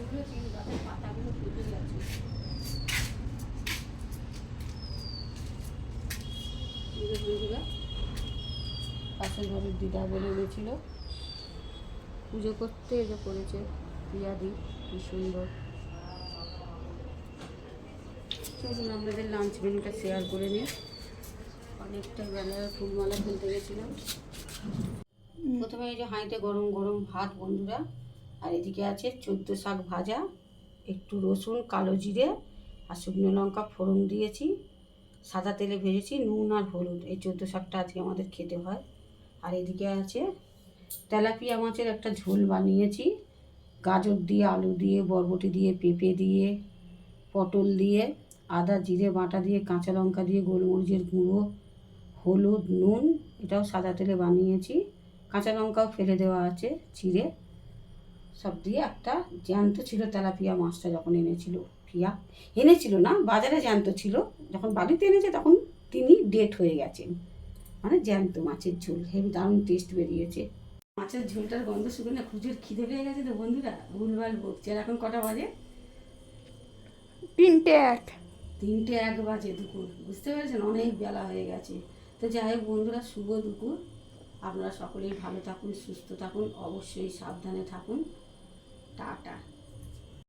এগুলো তিন গাছের পাতাগুলো ফুটে গেছে বন্ধুরা পাশের ঘরের দিদা বলে গেছিল। পুজো করতে যে করেছে পিয়াদি কি সুন্দর। চলুন আপনাদের লাঞ্চ মেনুটা শেয়ার করে নিই। অনেকটা বেলায় ফুলমালা ফেলতে গেছিলাম। প্রথমে এই যে হাঁড়িতে গরম গরম ভাত বন্ধুরা। আর এদিকে আছে চোদ্দ শাক ভাজা, একটু রসুন, কালো জিরে আর শুকনো লঙ্কা ফোড়ন দিয়েছি। সাদা তেলে ভেজেছি নুন আর হলুদ, এই চোদ্দ শাকটা আজকে আমাদের খেতে হয়। আর এদিকে আছে তেলাপিয়া মাছের একটা ঝোল বানিয়েছি। গাজর দিয়ে, আলু দিয়ে, বরবটি দিয়ে, পেঁপে দিয়ে, পটল দিয়ে, আদা, জিরে, বাটা দিয়ে, কাঁচা লঙ্কা দিয়ে, গোলমরিচের গুঁড়ো, হলুদ, নুন, এটাও সাদা তেলে বানিয়েছি। কাঁচা লঙ্কাও ফেলে দেওয়া আছে চিড়ে। সব দিয়ে একটা জ্যান্ত ছিল তেলাপিয়া মাছটা যখন এনেছিল পিয়া এনেছিল না বাজারে জ্যান্ত ছিল। যখন বাড়িতে এনেছে তখন তিনি ডেট হয়ে গেছেন। মানে জ্যান্ত মাছের ঝোল। হেবি দারুণ টেস্ট বেরিয়েছে। মাছের ঝোলটার গন্ধ শুনে খুঁজের খিদে পেয়ে গেছে তো বন্ধুরা ভুলভাল বকছে। আর এখন কটা বাজে? তিনটে এক। তিনটে এক বাজে দুপুর। বুঝতে পেরেছেন? অনেক বেলা হয়ে গেছে। তো যাই হোক বন্ধুরা শুভ দুপুর। আপনারা সকলেই ভালো থাকুন সুস্থ থাকুন অবশ্যই সাবধানে থাকুন। 大胆